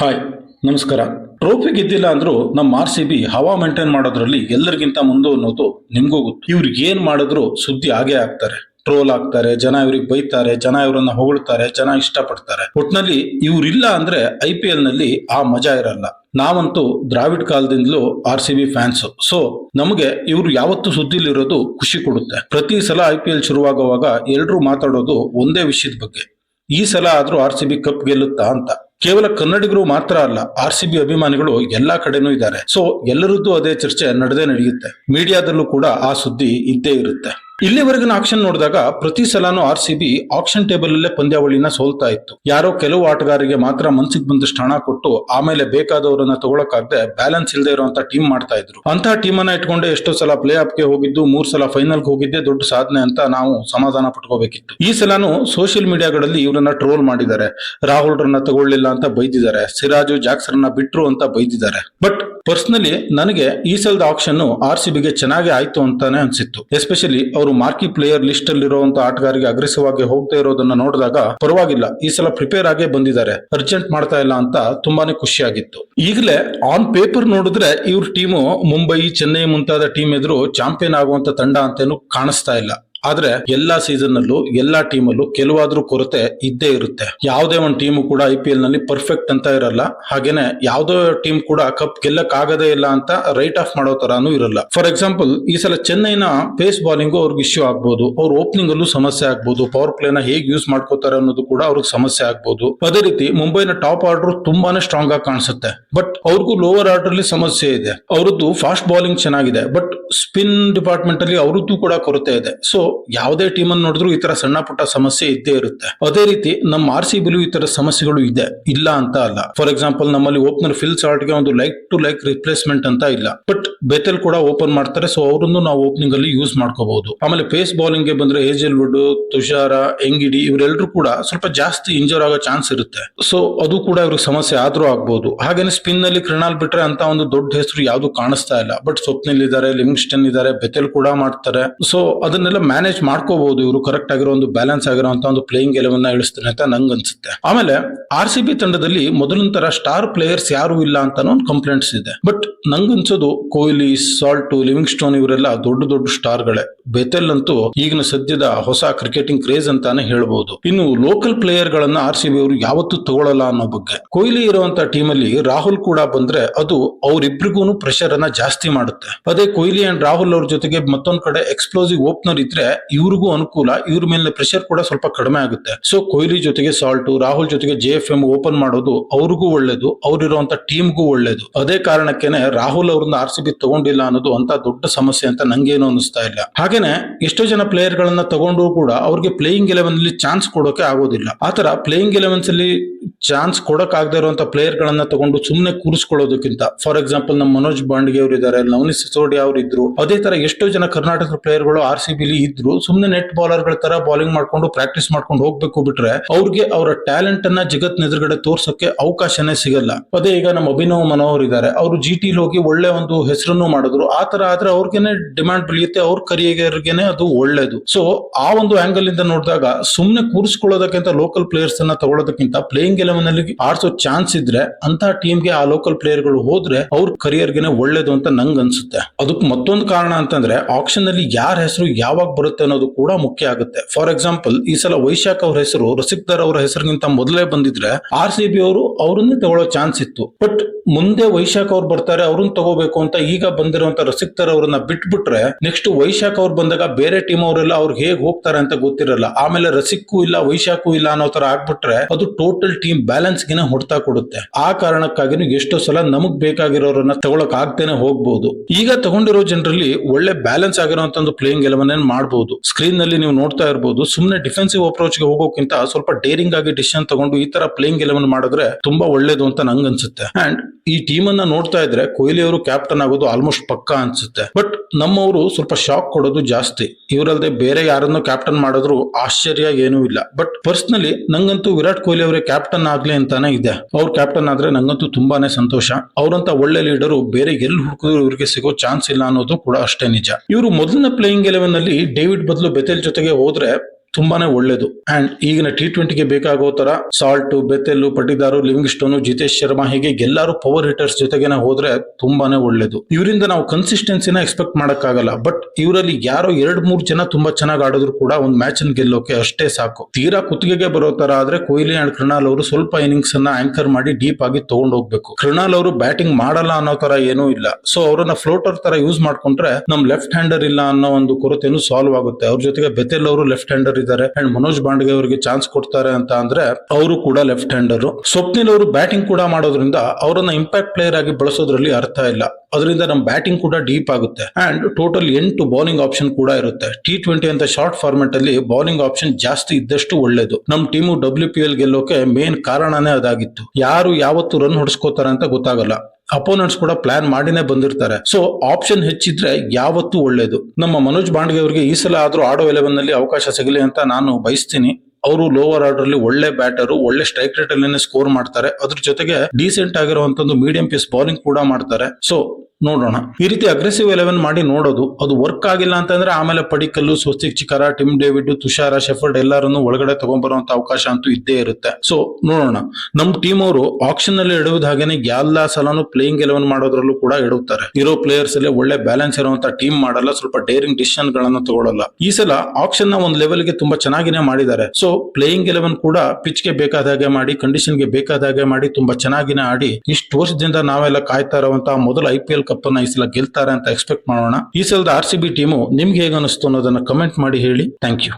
Hi, ನಮಸ್ಕಾರ. Trophy ಗೆದ್ದಿಲ್ಲ ಅಂದ್ರೂ ನಮ್ಮ ಆರ್ ಸಿ ಬಿ ಹವಾ ಮೇಂಟೈನ್ ಮಾಡೋದ್ರಲ್ಲಿ ಎಲ್ಲರಿಗಿಂತ ಮುಂದೆ ಅನ್ನೋದು ನಿಮ್ಗೂ ಗೊತ್ತು. ಇವ್ರಿಗೆ ಏನ್ ಮಾಡಿದ್ರು ಸುದ್ದಿ ಆಗೇ ಆಗ್ತಾರೆ. ಟ್ರೋಲ್ ಆಗ್ತಾರೆ, ಜನ ಇವ್ರಿಗೆ ಬೈತಾರೆ, ಜನ ಇವರನ್ನ ಹೊಗಳ್ತಾರೆ, ಜನ ಇಷ್ಟಪಡ್ತಾರೆ. ಒಟ್ನಲ್ಲಿ ಇವ್ರಿಲ್ಲ ಅಂದ್ರೆ ಐ ಪಿ ಎಲ್ನಲ್ಲಿ ಆ ಮಜಾ ಇರಲ್ಲ. ನಾವಂತೂ ದ್ರಾವಿಡ್ ಕಾಲದಿಂದಲೂ R C B fans. So, ನಮಗೆ ಇವರು ಯಾವತ್ತು ಸುದ್ದಿಲಿರೋದು ಖುಷಿ ಕೊಡುತ್ತೆ. ಪ್ರತಿ ಸಲ ಐ ಪಿ ಎಲ್ ಶುರುವಾಗುವಾಗ ಎಲ್ರೂ ಮಾತಾಡೋದು ಒಂದೇ ವಿಷಯದ ಬಗ್ಗೆ. ಈ ಸಲ ಆದ್ರೂ ಆರ್ ಸಿ ಬಿ ಕಪ್ ಗೆಲ್ಲುತ್ತಾ ಅಂತ. ಕೇವಲ ಕನ್ನಡಿಗರು ಮಾತ್ರ ಅಲ್ಲ, ಆರ್ ಸಿ ಬಿ ಅಭಿಮಾನಿಗಳು ಎಲ್ಲಾ ಕಡೆನೂ ಇದ್ದಾರೆ. ಸೊ ಎಲ್ಲರದ್ದು ಅದೇ ಚರ್ಚೆ ನಡೆದೇ ನಡೆಯುತ್ತೆ. ಮೀಡಿಯಾದಲ್ಲೂ ಕೂಡ ಆ ಸುದ್ದಿ ಇದ್ದೇ ಇರುತ್ತೆ. ಇಲ್ಲಿವರೆಗಿನ ಆಕ್ಷನ್ ನೋಡಿದಾಗ ಪ್ರತಿ ಸಲನೂ R C B auction table ಅಲ್ಲೇ ಪಂದ್ಯಾವಳಿನ ಸೋಲ್ತಾ ಇತ್ತು. ಯಾರೋ ಕೆಲವು ಆಟಗಾರರಿಗೆ ಮಾತ್ರ ಮನ್ಸಿಗೆ ಬಂದಷ್ಟು ಹಣ ಕೊಟ್ಟು ಆಮೇಲೆ ಬೇಕಾದವರನ್ನ ತಗೊಳಕಾಗದೆ ಬ್ಯಾಲೆನ್ಸ್ ಇಲ್ಲದೆ ಇರುವಂತ ಟೀಮ್ ಮಾಡ್ತಾ ಇದ್ರು. ಅಂತ ಟೀಮ್ ಅನ್ನ ಇಟ್ಕೊಂಡೆ ಎಷ್ಟೋ ಸಲ ಪ್ಲೇ ಆಫ್ಗೆ ಹೋಗಿದ್ದು, ಮೂರ್ ಸಲ ಫೈನಲ್ ಹೋಗಿದ್ದೆ ದೊಡ್ಡ ಸಾಧನೆ ಅಂತ ನಾವು ಸಮಾಧಾನ ಪಟ್ಕೋಬೇಕಿತ್ತು. ಈ ಸಲನು ಸೋಷಿಯಲ್ ಮೀಡಿಯಾಗಳಲ್ಲಿ ಇವರನ್ನ ಟ್ರೋಲ್ ಮಾಡಿದ್ದಾರೆ. ರಾಹುಲ್ರನ್ನ ತಗೊಳ್ಳಿಲ್ಲ ಅಂತ ಬೈದಿದ್ದಾರೆ. ಸಿರಾಜು ಜಾಕ್ಸರ್ನ ಬಿಟ್ರು ಅಂತ ಬೈದಿದ್ದಾರೆ. ಬಟ್ ಪರ್ಸನಲಿ ನನಗೆ ಈ ಸಲದ ಆಪ್ಷನ್ ಆರ್ ಸಿ ಬಿಗೆ ಚೆನ್ನಾಗಿ ಆಯ್ತು ಅಂತಾನೆ ಅನ್ಸಿತ್ತು. ಎಸ್ಪೆಷಲಿ ಅವರು ಮಾರ್ಕಿ ಪ್ಲೇಯರ್ ಲಿಸ್ಟ್ ಅಲ್ಲಿರುವಂತ ಆಟಗಾರಿಗೆ ಅಗ್ರೆಸಿವ್ ಆಗಿ ಹೋಗ್ತಾ ಇರೋದನ್ನ ನೋಡಿದಾಗ ಪರವಾಗಿಲ್ಲ, ಈ ಸಲ ಪ್ರಿಪೇರ್ ಆಗೇ ಬಂದಿದ್ದಾರೆ, ಅರ್ಜೆಂಟ್ ಮಾಡ್ತಾ ಇಲ್ಲ ಅಂತ ತುಂಬಾನೇ ಖುಷಿಯಾಗಿತ್ತು. ಈಗಲೇ ಆನ್ ಪೇಪರ್ ನೋಡಿದ್ರೆ ಇವ್ರ ಟೀಮು ಮುಂಬೈ, ಚೆನ್ನೈ ಮುಂತಾದ ಟೀಮ್ ಎದುರು ಚಾಂಪಿಯನ್ ಆಗುವಂತ ತಂಡ ಅಂತೇನು ಕಾಣಿಸ್ತಾ ಇಲ್ಲ. ಆದ್ರೆ ಎಲ್ಲಾ ಸೀಸನ್ ಅಲ್ಲೂ ಎಲ್ಲಾ ಅಲ್ಲೂ ಕೆಲವಾದ್ರೂ ಕೊರತೆ ಇದ್ದೇ ಇರುತ್ತೆ. ಯಾವುದೇ ಒಂದು ಟೀಮು ಕೂಡ ಐ ಪಿ ಎಲ್ನಲ್ಲಿ ಪರ್ಫೆಕ್ಟ್ ಅಂತ ಇರಲ್ಲ. ಹಾಗೇನೆ ಯಾವುದೋ ಟೀಮ್ ಕೂಡ ಕಪ್ ಗೆಲ್ಲಕ್ ಆಗದೇ ಇಲ್ಲ ಅಂತ ರೈಟ್ ಆಫ್ ಮಾಡೋ ತರಾನು ಇರಲ್ಲ. ಫಾರ್ ಎಕ್ಸಾಂಪಲ್ ಈ ಸಲ ಚೆನ್ನೈನ ಪೇಸ್ ಬಾಲಿಂಗ್ ಅವ್ರಿಗೆ ಇಶ್ಯೂ ಆಗ್ಬಹುದು ಅವ್ರ ಓಪನಿಂಗ್ ಅಲ್ಲೂ ಸಮಸ್ಯೆ ಆಗ್ಬಹುದು ಪವರ್ ಪ್ಲೇನ ಹೇಗ್ ಯೂಸ್ ಮಾಡ್ಕೋತಾರೆ ಅನ್ನೋದು ಕೂಡ ಅವ್ರಿಗೆ ಸಮಸ್ಯೆ ಆಗ್ಬಹುದು ಅದೇ ರೀತಿ ಮುಂಬೈನ ಟಾಪ್ ಆರ್ಡರ್ ತುಂಬಾನೇ ಸ್ಟ್ರಾಂಗ್ ಆಗಿ ಕಾಣಿಸುತ್ತೆ. ಬಟ್ ಅವ್ರಿಗೂ ಲೋವರ್ ಆರ್ಡರ್ ಅಲ್ಲಿ ಸಮಸ್ಯೆ ಇದೆ. ಅವರದ್ದು ಫಾಸ್ಟ್ ಬಾಲಿಂಗ್ ಚೆನ್ನಾಗಿದೆ. ಬಟ್ ಸ್ಪಿನ್ ಡಿಪಾರ್ಟ್ಮೆಂಟ್ ಅಲ್ಲಿ ಅವರದ್ದು ಕೂಡ ಕೊರತೆ ಇದೆ. ಸೊ ಯಾವುದೇ ಟೀಮ್ ಅನ್ನು ನೋಡಿದ್ರು ಈ ತರ ಸಣ್ಣ ಪುಟ್ಟ ಸಮಸ್ಯೆ ಇದ್ದೇ ಇರುತ್ತೆ. ಅದೇ ರೀತಿ ನಮ್ಮ ಆರ್ ಸಿ ಬಿಲು ಈ ತರ ಸಮಸ್ಯೆಗಳು ಇದೆ. ಇಲ್ಲ ಅಂತ ಅಲ್ಲ. ಫಾರ್ ಎಕ್ಸಾಂಪಲ್ ನಮ್ಮಲ್ಲಿ ಓಪನರ್ ಫಿಲ್ಗೆ ಒಂದು ಲೈಕ್ ಟು ಲೈಕ್ ರಿಪ್ಲೇಸ್ಮೆಂಟ್ ಅಂತ ಇಲ್ಲ. ಬಟ್ ಬೆಥಲ್ ಕೂಡ ಓಪನ್ ಮಾಡ್ತಾರೆ ಸೊ ಅವರನ್ನು ನಾವು ಓಪನಿಂಗ್ ಅಲ್ಲಿ ಯೂಸ್ ಮಾಡ್ಕೋಬಹುದು. ಆಮೇಲೆ ಪೇಸ್ ಬೌಲಿಂಗ್ಗೆ ಬಂದ್ರೆ ಏಜಲ್ ವುಡ್ ತುಷಾರ ಎಂಗಿಡಿ ಇವರೆಲ್ಲರೂ ಕೂಡ ಸ್ವಲ್ಪ ಜಾಸ್ತಿ ಇಂಜರ್ ಆಗೋ ಚಾನ್ಸ್ ಇರುತ್ತೆ. ಸೊ ಅದು ಕೂಡ ಇವ್ರಿಗೆ ಸಮಸ್ಯೆ ಆದ್ರೂ ಆಗ್ಬಹುದು ಹಾಗೇನೆ ಸ್ಪಿನ್ನಲ್ಲಿ ಕ್ರಿನಾಲ್ ಬಿಟ್ರೆ ಅಂತ ಒಂದು ದೊಡ್ಡ ಹೆಸರು ಯಾವ್ದು ಕಾಣಿಸ್ತಾ ಇಲ್ಲ. ಬಟ್ ಸ್ವಪ್ನಿಲ್ ಇದ್ದಾರೆ ಲಿಂಗ್ಸ್ಟನ್ ಇದ್ದಾರೆ ಬೆತೆಲ್ ಕೂಡ ಮಾಡ್ತಾರೆ. ಸೊ ಅದನ್ನೆಲ್ಲ ಮ್ಯಾನೇಜ್ ಮಾಡ್ಕೋಬಹುದು, ಇವರು ಕರೆಕ್ಟ್ ಆಗಿರೋ ಒಂದು ಬ್ಯಾಲೆನ್ಸ್ ಆಗಿರುವಂತ ಒಂದು ಪ್ಲೇಯಿಂಗ್ ಎಲೆವನ್ ಇಳಿಸ್ತಾರೆ ಅಂತ ನಂಗೆ ಅನ್ಸುತ್ತೆ. ಆಮೇಲೆ ಆರ್ ಸಿ ಬಿ ತಂಡದಲ್ಲಿ ಮೊದಲಂತರ ತರ ಸ್ಟಾರ್ ಪ್ಲೇಯರ್ಸ್ ಯಾರು ಇಲ್ಲ ಅಂತ ಒಂದು ಕಂಪ್ಲೇಂಟ್ಸ್ ಇದೆ. ಬಟ್ ನಂಗನ್ಸೋದು ಕೊಹ್ಲಿ ಸಾಲ್ಟ್ ಲಿವಿಂಗ್ ಸ್ಟೋನ್ ಇವರೆಲ್ಲ ದೊಡ್ಡ ದೊಡ್ಡ ಸ್ಟಾರ್ಗಳೇ ಬೆತೆಲ್ ಅಂತೂ ಈಗಿನ ಸದ್ಯದ ಹೊಸ ಕ್ರಿಕೆಟಿಂಗ್ ಕ್ರೇಜ್ ಅಂತಾನೆ ಹೇಳ್ಬಹುದು ಇನ್ನು ಲೋಕಲ್ ಪ್ಲೇಯರ್ ಗಳನ್ನ ಆರ್ ಸಿ ಬಿ ಅವರು ಯಾವತ್ತೂ ತಗೊಳ್ಳಲ್ಲ ಅನ್ನೋ ಬಗ್ಗೆ. ಕೊಹ್ಲಿ ಇರುವಂತ ಟೀಮ್ ಅಲ್ಲಿ ರಾಹುಲ್ ಕೂಡ ಬಂದ್ರೆ ಅದು ಅವರಿಬ್ರಿಗೂ ಪ್ರೆಷರ್ ಅನ್ನ ಜಾಸ್ತಿ ಮಾಡುತ್ತೆ. ಅದೇ ಕೊಹ್ಲಿ ಅಂಡ್ ರಾಹುಲ್ ಅವ್ರ ಜೊತೆಗೆ ಮತ್ತೊಂದ್ ಕಡೆ ಎಕ್ಸ್ಪ್ಲೋಸಿವ್ ಓಪನರ್ ಇದ್ರೆ ಇವ್ರಿಗೂ ಅನುಕೂಲ, ಇವ್ರ ಮೇಲೆ ಪ್ರೆಷರ್ ಕೂಡ ಸ್ವಲ್ಪ ಕಡಿಮೆ ಆಗುತ್ತೆ. ಸೊ ಕೊಹ್ಲಿ ಜೊತೆಗೆ ಸಾಲ್ಟ್ ರಾಹುಲ್ ಜೊತೆಗೆ ಜೆ ಎಫ್ ಎಂ ಓಪನ್ ಮಾಡೋದು ಅವ್ರಿಗೂ ಒಳ್ಳೇದು, ಅವ್ರಿರುವಂತ ಟೀಮ್ಗೂ ಒಳ್ಳೇದು. ಅದೇ ಕಾರಣಕ್ಕೇನೆ ರಾಹುಲ್ ಅವ್ರನ್ನ ಆರ್ ಸಿ ಬಿ ತಗೊಂಡಿಲ್ಲ ಅನ್ನೋದು ಅಂತ ದೊಡ್ಡ ಸಮಸ್ಯೆ ಅಂತ ನಂಗೇನು ಅನಿಸ್ತಾ ಇಲ್ಲ. ಹಾಗೇನೆ ಎಷ್ಟೋ ಜನ ಪ್ಲೇಯರ್ ಗಳನ್ನ ತಗೊಂಡು ಕೂಡ ಅವ್ರಿಗೆ ಪ್ಲೇಯಿಂಗ್ ಎಲೆವೆನ್ ಅಲ್ಲಿ ಚಾನ್ಸ್ ಕೊಡೋಕೆ ಆಗೋದಿಲ್ಲ. ಆತರ ಪ್ಲೇಯಿಂಗ್ ಎಲೆವೆನ್ಸ್ ಅಲ್ಲಿ ಚಾನ್ಸ್ ಕೊಡಕ್ ಇರುವಂತ ಪ್ಲೇಯರ್ ಗಳನ್ನ ತಗೊಂಡು ಸುಮ್ನೆ ಕೂರಿಸ್ಕೊಳ್ಳೋದಕ್ಕಿಂತ ಫಾರ್ ಎಕ್ಸಾಂಪಲ್ ನಮ್ಮ ಮನೋಜ್ ಬಾಂಡ್ಗೆ ಅವರು ಇದ್ದಾರೆ ನವನೀತ್ ಸಿಸೋಡಿ ಅವರು ಇದ್ರು ಅದೇ ತರ ಎಷ್ಟೋ ಜನ ಕರ್ನಾಟಕದ ಪ್ಲೇಯರ್ಗಳು ಆರ್ ಸಿ ಬಿಲಿ ಇದ್ರು, ಸುಮ್ನೆ ನೆಟ್ ಬಾಲರ್ಗಳ ತರ ಬಾಲಿಂಗ್ ಮಾಡ್ಕೊಂಡು ಪ್ರಾಕ್ಟೀಸ್ ಮಾಡ್ಕೊಂಡು ಹೋಗ್ಬೇಕು ಬಿಟ್ರೆ, ಅವ್ರಿಗೆ ಅವರ ಟ್ಯಾಲೆಂಟ್ ಅನ್ನ ಜಗತ್ತಿನ ಎದುರುಗಡೆ ತೋರ್ಸಕ್ಕೆ ಅವಕಾಶನೇ ಸಿಗಲ್ಲ. ಅದೇ ಈಗ ನಮ್ಮ ಅಭಿನವ್ ಮನೋಹರ್ ಇದ್ದಾರೆ ಅವರು ಜಿ ಟಿ ಹೋಗಿ ಒಳ್ಳೆ ಒಂದು ಹೆಸರನ್ನು ಮಾಡಿದ್ರು. ಆ ತರ ಆದ್ರೆ ಅವ್ರಿಗೆನೆ ಡಿಮ್ಯಾಂಡ್ ಬೆಳೆಯುತ್ತೆ, ಅವ್ರ ಕರಿಯರ್ಗೆನೆ ಅದು ಒಳ್ಳೇದು. ಸೊ ಆ ಒಂದು ಆಂಗಲ್ ಇಂದ ನೋಡಿದಾಗ ಸುಮ್ನೆ ಕೂರಿಸಿಕೊಳ್ಳೋದಕ್ಕಿಂತ ಲೋಕಲ್ ಪ್ಲೇಯರ್ಸ್ ಅನ್ನ ತಗೊಳ್ಳೋದಕ್ಕಿಂತ ಪ್ಲೇಯಿಂಗ್ ಎಲೆವನ್ ಅಲ್ಲಿ ಆಡ್ಸೋ ಚಾನ್ಸ್ ಇದ್ರೆ ಅಂತ ಟೀಮ್ಗೆ ಆ ಲೋಕಲ್ ಪ್ಲೇಯರ್ಗಳು ಹೋದ್ರೆ ಅವ್ರ ಕರಿಯರ್ಗೆನೆ ಒಳ್ಳೇದು ಅಂತ ನಂಗ್ ಅನ್ಸುತ್ತೆ ಅದಕ್ಕೆ ಮತ್ತೊಂದು ಕಾರಣ ಅಂತಂದ್ರೆ ಆಕ್ಷನ್ ಅಲ್ಲಿ ಯಾರ ಹೆಸರು ಯಾವಾಗ ಬರುತ್ತೆ ಅನ್ನೋದು ಕೂಡ ಮುಖ್ಯ ಆಗುತ್ತೆ. ಫಾರ್ ಎಕ್ಸಾಂಪಲ್ ಈ ಸಲ ವೈಶಾಖ್ ಅವ್ರ ಹೆಸರು ರಸಿಕ್ದರ್ ಅವರ ಹೆಸರಿಗಿಂತ ಮೊದಲೇ ಬಂದಿದ್ರೆ ಆರ್ ಸಿ ಬಿ ಅವರು ಅವರನ್ನೇ ತಗೊಳ್ಳೋ ಚಾನ್ಸ್ ಇತ್ತು. ಬಟ್ ಮುಂದೆ ವೈಶಾಖ್ ಅವ್ರು ಬರ್ತಾರೆ, ಅವ್ರನ್ನ ತಗೋಬೇಕು ಅಂತ ಈಗ ಬಂದಿರುವಂತ ರಸಿಕ್ದರ್ ಅವ್ರನ್ನ ಬಿಟ್ಬಿಟ್ರೆ ನೆಕ್ಸ್ಟ್ ವೈಶಾಖ್ ಅವ್ರು ಬಂದಾಗ ಬೇರೆ ಟೀಮ್ ಅವರೆಲ್ಲ ಅವ್ರು ಹೇಗ್ ಹೋಗ್ತಾರೆ ಅಂತ ಗೊತ್ತಿರಲ್ಲ. ಆಮೇಲೆ ರಸಿಕ್ಕು ಇಲ್ಲ, ವೈಶಾಖು ಇಲ್ಲ ಅನ್ನೋ ತರ ಆಗ್ಬಿಟ್ರೆ ಅದು ಟೋಟಲ್ ಟೀಮ್ ಬ್ಯಾಲೆನ್ಸ್ ಗಿನ ಹೊಡ್ತಾ ಕೊಡುತ್ತೆ. ಆ ಕಾರಣಕ್ಕಾಗಿ ಎಷ್ಟೋ ಸಲ ನಮಗ್ ಬೇಕಾಗಿರೋರನ್ನ ತಗೊಳಕ್ ಆಗ್ತೇನೆ ಹೋಗ್ಬಹುದು ಈಗ ತಗೊಂಡಿರೋ ಜನರಲ್ಲಿ ಒಳ್ಳೆ ಬ್ಯಾಲೆನ್ಸ್ ಆಗಿರುವಂತ ಒಂದು ಪ್ಲೇಯಿಂಗ್ ಎಲೆವನ್ ಏನ್ ಮಾಡಬಹುದು ಸ್ಕ್ರೀನ್ನಲ್ಲಿ ನೀವು ನೋಡ್ತಾ ಇರಬಹುದು ಸುಮ್ನೆ ಡಿಫೆನ್ಸಿವ್ ಅಪ್ರೋಚ್ಗೆ ಹೋಗೋಕ್ಕಿಂತ ಸ್ವಲ್ಪ ಡೇರಿಂಗ್ ಆಗಿ ಡಿಸಿಷನ್ ತಗೊಂಡು ಈ ತರ ಪ್ಲೇಯಿಂಗ್ ಎಲೆವನ್ ಮಾಡಿದ್ರೆ ತುಂಬಾ ಒಳ್ಳೇದು ಅಂತ ನಂಗ್ ಅನ್ಸುತ್ತೆ. ಅಂಡ್ ಈ ಟೀಮ್ ಅನ್ನ ನೋಡ್ತಾ ಇದ್ರೆ ಕೊಹ್ಲಿ ಅವರು ಕ್ಯಾಪ್ಟನ್ ಆಗೋದು ಆಲ್ಮೋಸ್ಟ್ ಪಕ್ಕಾ ಅನ್ಸುತ್ತೆ. ಬಟ್ ನಮ್ಮವರು ಸ್ವಲ್ಪ ಶಾಕ್ ಕೊಡೋದು ಜಾಸ್ತಿ. ಇವರಲ್ಲದೆ ಬೇರೆ ಯಾರನ್ನು ಕ್ಯಾಪ್ಟನ್ ಮಾಡಿದ್ರು ಆಶ್ಚರ್ಯ ಏನೂ ಇಲ್ಲ. ಬಟ್ ಪರ್ಸನಲಿ ನಂಗಂತೂ ವಿರಾಟ್ ಕೊಹ್ಲಿ ಅವರೇ ಕ್ಯಾಪ್ಟನ್ ಆಗ್ಲಿ ಅಂತಾನೆ ಇದೆ. ಅವ್ರು ಕ್ಯಾಪ್ಟನ್ ಆದ್ರೆ ನಂಗಂತೂ ತುಂಬಾನೇ ಸಂತೋಷ. ಅವರಂತ ಒಳ್ಳೆ ಲೀಡರು ಬೇರೆ ಎಲ್ಲಿ ಹುಡುಕಿದ್ರು ಇವರಿಗೆ ಸಿಗೋ ಚಾನ್ಸ್ ಇಲ್ಲ ಅನ್ನೋದು ಕೂಡ ಅಷ್ಟೇ ನಿಜ. ಇವರು ಮೊದಲನೇ ಪ್ಲೇಯಿಂಗ್ ಎಲೆವೆನ್ ಅಲ್ಲಿ ಡೇವಿಡ್ ಬದಲು ಬೆತೆಲ್ ಜೊತೆಗೆ ಹೋದ್ರೆ ತುಂಬಾನೇ ಒಳ್ಳೇದು. ಅಂಡ್ ಈಗಿನ ಟಿ ಟ್ವೆಂಟಿಗೆ ಬೇಕಾಗೋ ತರ ಸಾಲ್ಟ್ ಬೆತೆಲ್ಲು ಪಟ್ಟಿದಾರು ಲಿವಿಂಗ್ ಸ್ಟೋನ್ ಜಿತೇಶ್ ಶರ್ಮಾ ಹೀಗೆ ಎಲ್ಲರೂ ಪವರ್ ಹಿಟರ್ಸ್ ಜೊತೆಗೆ ಹೋದ್ರೆ ತುಂಬಾನೇ ಒಳ್ಳೇದು. ಇವರಿಂದ ನಾವು ಕನ್ಸಿಸ್ಟೆನ್ಸಿನ ಎಕ್ಸ್ಪೆಕ್ಟ್ ಮಾಡಕ್ಕಾಗಲ್ಲ. ಬಟ್ ಇವರಲ್ಲಿ ಯಾರೋ ಎರಡ್ ಮೂರ್ ಜನ ತುಂಬಾ ಚೆನ್ನಾಗಿ ಆಡಿದ್ರು ಕೂಡ ಒಂದ್ ಮ್ಯಾಚ್ ಅನ್ನು ಗೆಲ್ಲೋಕೆ ಅಷ್ಟೇ ಸಾಕು. ತೀರಾ ಕುತ್ತಿಗೆಗೆ ಬರೋ ತರ ಆದ್ರೆ ಕೊಹ್ಲಿ ಅಂಡ್ ಕೃಣಾಲ್ ಅವರು ಸ್ವಲ್ಪ ಇನಿಂಗ್ಸ್ ಅನ್ನ ಆಂಕರ್ ಮಾಡಿ ಡೀಪ್ ಆಗಿ ತಗೊಂಡ್ ಹೋಗ್ಬೇಕು. ಕೃಣಾಲ್ ಅವರು ಬ್ಯಾಟಿಂಗ್ ಮಾಡಲ್ಲ ಅನ್ನೋ ತರ ಏನೂ ಇಲ್ಲ. ಸೊ ಅವರನ್ನ ಫ್ಲೋಟರ್ ತರ ಯೂಸ್ ಮಾಡ್ಕೊಂಡ್ರೆ ನಮ್ ಲೆಫ್ಟ್ ಹ್ಯಾಂಡರ್ ಇಲ್ಲ ಅನ್ನೋ ಒಂದು ಕೊರತೆನು ಸಾಲ್ವ್ ಆಗುತ್ತೆ. ಅವ್ರ ಜೊತೆಗೆ ಬೆತೆಲ್ ಅವರು ಲೆಫ್ಟ್ ಹ್ಯಾಂಡರ್ ಇದ್ದಾರೆ. ಅಂಡ್ ಮನೋಜ್ ಬಾಂಡ್ಗೆ ಅವರಿಗೆ ಚಾನ್ಸ್ ಕೊಡ್ತಾರೆ ಅಂತ ಅಂದ್ರೆ ಅವರು ಕೂಡ ಲೆಫ್ಟ್ ಹ್ಯಾಂಡರ್ ಸ್ವಪ್ನಿಲ್ ಅವರು ಬ್ಯಾಟಿಂಗ್ ಕೂಡ ಮಾಡೋದ್ರಿಂದ ಅವರನ್ನ ಇಂಪ್ಯಾಕ್ಟ್ ಪ್ಲೇಯರ್ ಆಗಿ ಬಳಸೋದ್ರಲ್ಲಿ ಅರ್ಥ ಇಲ್ಲ. ಅದರಿಂದ ನಮ್ಮ ಬ್ಯಾಟಿಂಗ್ ಕೂಡ ಡೀಪ್ ಆಗುತ್ತೆ. ಅಂಡ್ ಟೋಟಲ್ ಎಂಟು ಬೌಲಿಂಗ್ ಆಪ್ಷನ್ ಕೂಡ ಇರುತ್ತೆ. ಟಿ ಟ್ವೆಂಟಿ ಅಂತ ಶಾರ್ಟ್ ಫಾರ್ಮೆಟ್ ಅಲ್ಲಿ ಬೌಲಿಂಗ್ ಆಪ್ಷನ್ ಜಾಸ್ತಿ ಇದ್ದಷ್ಟು ಒಳ್ಳೇದು. ನಮ್ ಟೀಮು ಡಬ್ಲ್ಯೂ ಪಿ ಎಲ್ ಗೆಲ್ಲೋಕೆ ಮೇನ್ ಕಾರಣನೇ ಅದಾಗಿತ್ತು. ಯಾರು ಯಾವತ್ತು ರನ್ ಹೊಡ್ಸ್ಕೋತಾರೆ ಅಂತ ಗೊತ್ತಾಗಲ್ಲ. ಅಪೋನೆಂಟ್ಸ್ ಕೂಡ ಪ್ಲಾನ್ ಮಾಡಿನೇ ಬಂದಿರ್ತಾರೆ. ಸೊ ಆಪ್ಷನ್ ಹೆಚ್ಚಿದ್ರೆ ಯಾವತ್ತೂ ಒಳ್ಳೇದು. ನಮ್ಮ ಮನೋಜ್ ಬಾಂಡ್ಗೆ ಅವರಿಗೆ ಈ ಸಲ ಆದ್ರೂ ಆಡೋ ಎಲೆವೆನ್ನಲ್ಲಿ ಅವಕಾಶ ಸಿಗಲಿ ಅಂತ ನಾನು ಬಯಸ್ತೀನಿ. ಅವರು ಲೋವರ್ ಆರ್ಡರ್ ಅಲ್ಲಿ ಒಳ್ಳೆ ಬ್ಯಾಟರ್ ಒಳ್ಳೆ ಸ್ಟ್ರೈಕ್ ರೇಟ್ ಅಲ್ಲಿ ಸ್ಕೋರ್ ಮಾಡ್ತಾರೆ. ಅದ್ರ ಜೊತೆಗೆ ಡೀಸೆಂಟ್ ಆಗಿರುವಂತ ಒಂದು ಮೀಡಿಯಂ ಪೇಸ್ ಬೌಲಿಂಗ್ ಕೂಡ ಮಾಡ್ತಾರೆ. ಸೊ ನೋಡೋಣ. ಈ ರೀತಿ ಅಗ್ರೆಸಿವ್ ಎಲೆವೆನ್ ಮಾಡಿ ನೋಡೋದು, ಅದು ವರ್ಕ್ ಆಗಿಲ್ಲ ಅಂತಂದ್ರೆ ಆಮೇಲೆ Padikkal Swastik, Chikara, Tim David, Tushara, Shepherd ಎಲ್ಲರನ್ನು ಒಳಗಡೆ ತಗೊಂಡ್ಬರುವಂತ ಅವಕಾಶ ಅಂತೂ ಇದ್ದೇ ಇರುತ್ತೆ. ಸೊ ನೋಡೋಣ. ನಮ್ ಟೀಮ್ ಅವರು ಆಕ್ಷನ್ನಲ್ಲಿ ಇಡುವುದ ಹಾಗೇನೆ ಎಲ್ಲಾ ಸಲನು ಪ್ಲೇಯಿಂಗ್ ಎಲೆವೆನ್ ಮಾಡೋದ್ರಲ್ಲೂ ಕೂಡ ಇಡುತ್ತಾರೆ. ಇರೋ ಪ್ಲೇಯರ್ಸ್ ಅಲ್ಲಿ ಒಳ್ಳೆ ಬ್ಯಾಲೆನ್ಸ್ ಇರುವಂತ ಟೀಮ್ ಮಾಡಲ್ಲ, ಸ್ವಲ್ಪ ಡೇರಿಂಗ್ ಡಿಸಿಷನ್ ಗಳನ್ನ ತಗೊಳ್ಳಲ್ಲ ಈ ಸಲ ಆಕ್ಷನ್ನ ಒಂದ್ ಲೆವೆಲ್ಗೆ ತುಂಬಾ ಚೆನ್ನಾಗಿನೇ ಮಾಡಿದ್ದಾರೆ. ಸೊ ಪ್ಲೇಯಿಂಗ್ ಎಲೆವೆನ್ ಕೂಡ ಪಿಚ್ಗೆ ಬೇಕಾದ ಹಾಗೆ ಮಾಡಿ ಕಂಡೀಷನ್ಗೆ ಬೇಕಾದ ಹಾಗೆ ಮಾಡಿ ತುಂಬಾ ಚೆನ್ನಾಗಿನೇ ಆಡಿ, ಇಷ್ಟು ವರ್ಷದಿಂದ ನಾವೆಲ್ಲ ಕಾಯ್ತಾ ಇರುವಂತಹ ಮೊದಲ ಐ ಪಿ ಕಪ್ ಅನ್ನ ಈ ಸಲ ಗೆಲ್ತಾರೆ ಅಂತ ಎಕ್ಸ್ಪೆಕ್ಟ್ ಮಾಡೋಣ. ಈ ಸಲದ ಆರ್ ಸಿ ಬಿ ಟೀಮು ನಿಮ್ಗೆ ಹೇಗೆ ಅನಿಸ್ತು ಅನ್ನೋದನ್ನ ಕಮೆಂಟ್ ಮಾಡಿ ಹೇಳಿ. Thank you